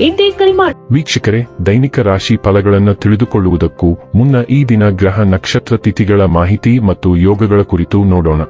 ಇಂದೇ ಕರೆ ಮಾಡಿ ವೀಕ್ಷಕರೇ, ದೈನಿಕ ರಾಶಿ ಫಲಗಳನ್ನು ತಿಳಿದುಕೊಳ್ಳುವುದಕ್ಕೂ ಮುನ್ನ ಈ ದಿನ ಗ್ರಹ ನಕ್ಷತ್ರ ತಿಥಿಗಳ ಮಾಹಿತಿ ಮತ್ತು ಯೋಗಗಳ ಕುರಿತು ನೋಡೋಣ.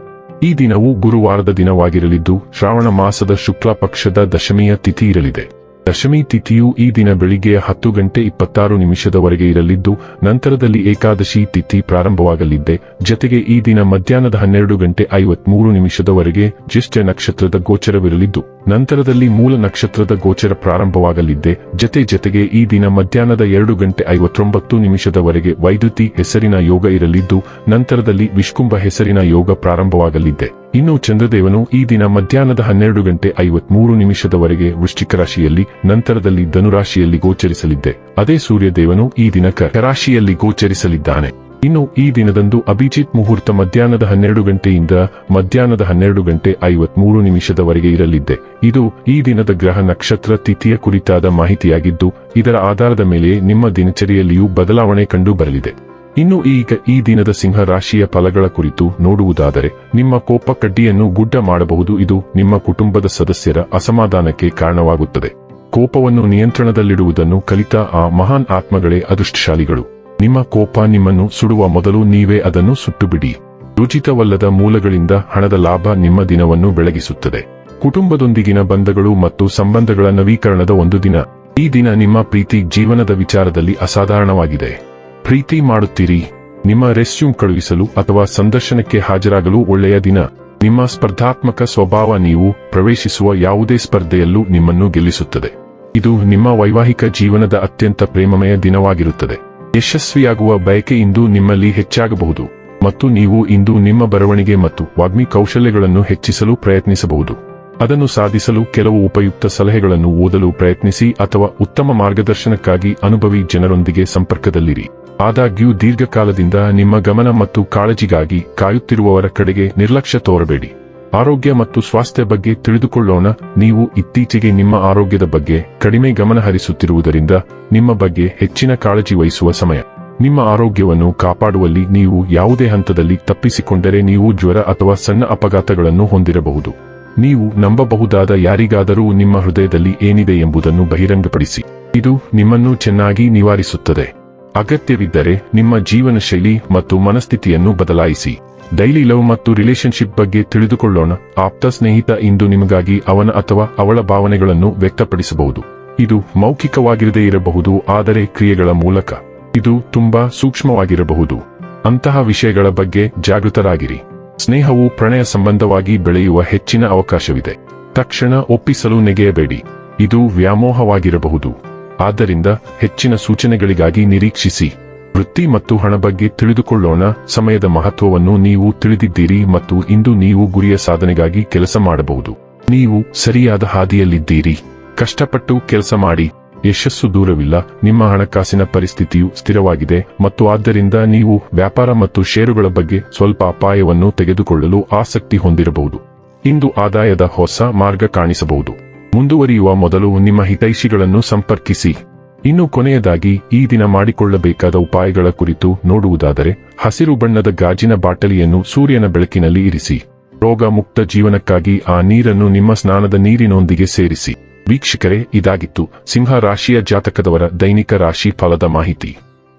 ಈ ದಿನವು ಗುರುವಾರದ ದಿನವಾಗಿರಲಿದ್ದು, ಶ್ರಾವಣ ಮಾಸದ ಶುಕ್ಲ ಪಕ್ಷದ ದಶಮಿಯ ತಿಥಿ ಇರಲಿದೆ. ದಶಮಿ ತಿಥಿಯು ಈ ದಿನ ಬೆಳಿಗ್ಗೆಯ ಹತ್ತು ಗಂಟೆ ಇಪ್ಪತ್ತಾರು ನಿಮಿಷದವರೆಗೆ ಇರಲಿದ್ದು, ನಂತರದಲ್ಲಿ ಏಕಾದಶಿ ತಿಥಿ ಪ್ರಾರಂಭವಾಗಲಿದ್ದೆ. ಜತೆಗೆ ಈ ದಿನ ಮಧ್ಯಾಹ್ನದ ಹನ್ನೆರಡು ಗಂಟೆ ಐವತ್ಮೂರು ನಿಮಿಷದವರೆಗೆ ಜ್ಯೇಷ್ಠ ನಕ್ಷತ್ರದ ಗೋಚರವಿರಲಿದ್ದು. ನಂತರದಲ್ಲಿ ಮೂಲ ನಕ್ಷತ್ರದ ಗೋಚರ ಪ್ರಾರಂಭವಾಗಲಿದ್ದೆ. ಜತೆ ಜತೆಗೆ ಈ ದಿನ ಮಧ್ಯಾಹ್ನದ ಎರಡು ಗಂಟೆ ಐವತ್ತೊಂಬತ್ತು ನಿಮಿಷದವರೆಗೆ ವೈದ್ಯುತಿ ಹೆಸರಿನ ಯೋಗ ಇರಲಿದ್ದು, ನಂತರದಲ್ಲಿ ವಿಷ್ಕುಂಭ ಹೆಸರಿನ ಯೋಗ ಪ್ರಾರಂಭವಾಗಲಿದ್ದೆ. ಇನ್ನು ಚಂದ್ರದೇವನು ಈ ದಿನ ಮಧ್ಯಾಹ್ನದ ಹನ್ನೆರಡು ಗಂಟೆ ಐವತ್ಮೂರು ನಿಮಿಷದವರೆಗೆ ವೃಶ್ಚಿಕ ರಾಶಿಯಲ್ಲಿ, ನಂತರದಲ್ಲಿ ಧನುರಾಶಿಯಲ್ಲಿ ಗೋಚರಿಸಲಿದ್ದೆ. ಅದೇ ಸೂರ್ಯದೇವನು ಈ ದಿನ ಕರಾಶಿಯಲ್ಲಿ ಗೋಚರಿಸಲಿದ್ದಾನೆ. ಇನ್ನು ಈ ದಿನದಂದು ಅಭಿಜಿತ್ ಮುಹೂರ್ತ ಮಧ್ಯಾಹ್ನದ ಹನ್ನೆರಡು ಗಂಟೆಯಿಂದ ಮಧ್ಯಾಹ್ನದ ಹನ್ನೆರಡು ಗಂಟೆ ಐವತ್ಮೂರು ನಿಮಿಷದವರೆಗೆ ಇರಲಿದ್ದೆ. ಇದು ಈ ದಿನದ ಗ್ರಹ ನಕ್ಷತ್ರ ತಿಥಿಯ ಕುರಿತಾದ ಮಾಹಿತಿಯಾಗಿದ್ದು, ಇದರ ಆಧಾರದ ಮೇಲೆ ನಿಮ್ಮ ದಿನಚರಿಯಲ್ಲಿಯೂ ಬದಲಾವಣೆ ಕಂಡು ಬರಲಿದೆ ಇನ್ನು ಈಗ ಈ ದಿನದ ಸಿಂಹ ರಾಶಿಯ ಫಲಗಳ ಕುರಿತು ನೋಡುವುದಾದರೆ, ನಿಮ್ಮ ಕೋಪ ಕಡ್ಡಿಯನ್ನು ಗುಡ್ಡ ಮಾಡಬಹುದು. ಇದು ನಿಮ್ಮ ಕುಟುಂಬದ ಸದಸ್ಯರ ಅಸಮಾಧಾನಕ್ಕೆ ಕಾರಣವಾಗುತ್ತದೆ. ಕೋಪವನ್ನು ನಿಯಂತ್ರಣದಲ್ಲಿಡುವುದನ್ನು ಕಲಿತ ಆ ಮಹಾನ್ ಆತ್ಮಗಳೇ ಅದೃಷ್ಟಶಾಲಿಗಳು. ನಿಮ್ಮ ಕೋಪ ನಿಮ್ಮನ್ನು ಸುಡುವ ಮೊದಲು ನೀವೇ ಅದನ್ನು ಸುಟ್ಟುಬಿಡಿ. ರುಚಿತವಲ್ಲದ ಮೂಲಗಳಿಂದ ಹಣದ ಲಾಭ ನಿಮ್ಮ ದಿನವನ್ನು ಬೆಳಗಿಸುತ್ತದೆ. ಕುಟುಂಬದೊಂದಿಗಿನ ಬಂಧಗಳು ಮತ್ತು ಸಂಬಂಧಗಳ ನವೀಕರಣದ ಒಂದು ದಿನ. ಈ ದಿನ ನಿಮ್ಮ ಪ್ರೀತಿ ಜೀವನದ ವಿಚಾರದಲ್ಲಿ ಅಸಾಧಾರಣವಾಗಿದೆ. ಪ್ರೀತಿ ಮಾಡುತ್ತೀರಿ. ನಿಮ್ಮ ರೆಸ್ಯೂಮ್ ಕಳುಹಿಸಲು ಅಥವಾ ಸಂದರ್ಶನಕ್ಕೆ ಹಾಜರಾಗಲು ಒಳ್ಳೆಯ ದಿನ. ನಿಮ್ಮ ಸ್ಪರ್ಧಾತ್ಮಕ ಸ್ವಭಾವ ನೀವು ಪ್ರವೇಶಿಸುವ ಯಾವುದೇ ಸ್ಪರ್ಧೆಯಲ್ಲೂ ನಿಮ್ಮನ್ನು ಗೆಲ್ಲಿಸುತ್ತದೆ. ಇದು ನಿಮ್ಮ ವೈವಾಹಿಕ ಜೀವನದ ಅತ್ಯಂತ ಪ್ರೇಮಮಯ ದಿನವಾಗಿರುತ್ತದೆ. ಯಶಸ್ವಿಯಾಗುವ ಬಯಕೆ ಇಂದು ನಿಮ್ಮಲ್ಲಿ ಹೆಚ್ಚಾಗಬಹುದು ಮತ್ತು ನೀವು ಇಂದು ನಿಮ್ಮ ಬರವಣಿಗೆ ಮತ್ತು ವಾಗ್ಮಿ ಕೌಶಲ್ಯಗಳನ್ನು ಹೆಚ್ಚಿಸಲು ಪ್ರಯತ್ನಿಸಬಹುದು. ಅದನ್ನು ಸಾಧಿಸಲು ಕೆಲವು ಉಪಯುಕ್ತ ಸಲಹೆಗಳನ್ನು ಓದಲು ಪ್ರಯತ್ನಿಸಿ ಅಥವಾ ಉತ್ತಮ ಮಾರ್ಗದರ್ಶನಕ್ಕಾಗಿ ಅನುಭವಿ ಜನರೊಂದಿಗೆ ಸಂಪರ್ಕದಲ್ಲಿರಿ. ಆದಾಗ್ಯೂ ದೀರ್ಘಕಾಲದಿಂದ ನಿಮ್ಮ ಗಮನ ಮತ್ತು ಕಾಳಜಿಗಾಗಿ ಕಾಯುತ್ತಿರುವವರ ಕಡೆಗೆ ನಿರ್ಲಕ್ಷ್ಯ ತೋರಬೇಡಿ. ಆರೋಗ್ಯ ಮತ್ತು ಸ್ವಾಸ್ಥ್ಯ ಬಗ್ಗೆ ತಿಳಿದುಕೊಳ್ಳೋಣ. ನೀವು ಇತ್ತೀಚೆಗೆ ನಿಮ್ಮ ಆರೋಗ್ಯದ ಬಗ್ಗೆ ಕಡಿಮೆ ಗಮನ ಹರಿಸುತ್ತಿರುವುದರಿಂದ ನಿಮ್ಮ ಬಗ್ಗೆ ಹೆಚ್ಚಿನ ಕಾಳಜಿ ವಹಿಸುವ ಸಮಯ. ನಿಮ್ಮ ಆರೋಗ್ಯವನ್ನು ಕಾಪಾಡುವಲ್ಲಿ ನೀವು ಯಾವುದೇ ಹಂತದಲ್ಲಿ ತಪ್ಪಿಸಿಕೊಂಡರೆ ನೀವು ಜ್ವರ ಅಥವಾ ಸಣ್ಣ ಅಪಘಾತಗಳನ್ನು ಹೊಂದಿರಬಹುದು. ನೀವು ನಂಬಬಹುದಾದ ಯಾರಿಗಾದರೂ ನಿಮ್ಮ ಹೃದಯದಲ್ಲಿ ಏನಿದೆ ಎಂಬುದನ್ನು ಬಹಿರಂಗಪಡಿಸಿ. ಇದು ನಿಮ್ಮನ್ನು ಚೆನ್ನಾಗಿ ನಿವಾರಿಸುತ್ತದೆ. ಅಗತ್ಯವಿದ್ದರೆ ನಿಮ್ಮ ಜೀವನ ಶೈಲಿ ಮತ್ತು ಮನಸ್ಥಿತಿಯನ್ನು ಬದಲಾಯಿಸಿ. ಡೈಲಿ ಲವ್ ಮತ್ತು ರಿಲೇಶನ್ಶಿಪ್ ಬಗ್ಗೆ ತಿಳಿದುಕೊಳ್ಳೋಣ. ಆಪ್ತ ಸ್ನೇಹಿತ ಇಂದು ನಿಮಗಾಗಿ ಅವನ ಅಥವಾ ಅವಳ ಭಾವನೆಗಳನ್ನು ವ್ಯಕ್ತಪಡಿಸಬಹುದು. ಇದು ಮೌಖಿಕವಾಗಿರದೇ ಇರಬಹುದು, ಆದರೆ ಕ್ರಿಯೆಗಳ ಮೂಲಕ. ಇದು ತುಂಬಾ ಸೂಕ್ಷ್ಮವಾಗಿರಬಹುದು. ಅಂತಹ ವಿಷಯಗಳ ಬಗ್ಗೆ ಜಾಗೃತರಾಗಿರಿ. ಸ್ನೇಹವು ಪ್ರಣಯ ಸಂಬಂಧವಾಗಿ ಬೆಳೆಯುವ ಹೆಚ್ಚಿನ ಅವಕಾಶವಿದೆ. ತಕ್ಷಣ ಒಪ್ಪಿಸಲು ನೆಗೆಯಬೇಡಿ. ಇದು ವ್ಯಾಮೋಹವಾಗಿರಬಹುದು. ಆದ್ದರಿಂದ ಹೆಚ್ಚಿನ ಸೂಚನೆಗಳಿಗಾಗಿ ನಿರೀಕ್ಷಿಸಿ. ವೃತ್ತಿ ಮತ್ತು ಹಣ ಬಗ್ಗೆ ತಿಳಿದುಕೊಳ್ಳೋಣ. ಸಮಯದ ಮಹತ್ವವನ್ನು ನೀವು ತಿಳಿದಿದ್ದೀರಿ ಮತ್ತು ಇಂದು ನೀವು ಗುರಿಯ ಸಾಧನೆಗಾಗಿ ಕೆಲಸ ಮಾಡಬಹುದು. ನೀವು ಸರಿಯಾದ ಹಾದಿಯಲ್ಲಿದ್ದೀರಿ. ಕಷ್ಟಪಟ್ಟು ಕೆಲಸ ಮಾಡಿ. ಯಶಸ್ಸು ದೂರವಿಲ್ಲ. ನಿಮ್ಮ ಹಣಕಾಸಿನ ಪರಿಸ್ಥಿತಿಯು ಸ್ಥಿರವಾಗಿದೆ ಮತ್ತು ಆದ್ದರಿಂದ ನೀವು ವ್ಯಾಪಾರ ಮತ್ತು ಷೇರುಗಳ ಬಗ್ಗೆ ಸ್ವಲ್ಪ ಅಪಾಯವನ್ನು ತೆಗೆದುಕೊಳ್ಳಲು ಆಸಕ್ತಿ ಹೊಂದಿರಬಹುದು. ಇಂದು ಆದಾಯದ ಹೊಸ ಮಾರ್ಗ ಕಾಣಿಸಬಹುದು. ಮುಂದುವರಿಯುವ ಮೊದಲು ನಿಮ್ಮ ಹಿತೈಷಿಗಳನ್ನು ಸಂಪರ್ಕಿಸಿ. ಇನ್ನು ಕೊನೆಯದಾಗಿ, ಈ ದಿನ ಮಾಡಿಕೊಳ್ಳಬೇಕಾದ ಉಪಾಯಗಳ ಕುರಿತು ನೋಡುವುದಾದರೆ, ಹಸಿರು ಬಣ್ಣದ ಗಾಜಿನ ಬಾಟಲಿಯನ್ನು ಸೂರ್ಯನ ಬೆಳಕಿನಲ್ಲಿ ಇರಿಸಿ. ರೋಗ ಮುಕ್ತ ಜೀವನಕ್ಕಾಗಿ ಆ ನೀರನ್ನು ನಿಮ್ಮ ಸ್ನಾನದ ನೀರಿನೊಂದಿಗೆ ಸೇರಿಸಿ. ವೀಕ್ಷಕರೇ, ಇದಾಗಿತ್ತು ಸಿಂಹ ರಾಶಿಯ ಜಾತಕದವರ ದೈನಿಕ ರಾಶಿ ಫಲದ ಮಾಹಿತಿ.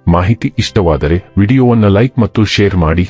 ಮಾಹಿತಿ ಇಷ್ಟವಾದರೆ, ವಿಡಿಯೋವನ್ನು ಲೈಕ್ ಮತ್ತು ಶೇರ್ ಮಾಡಿ.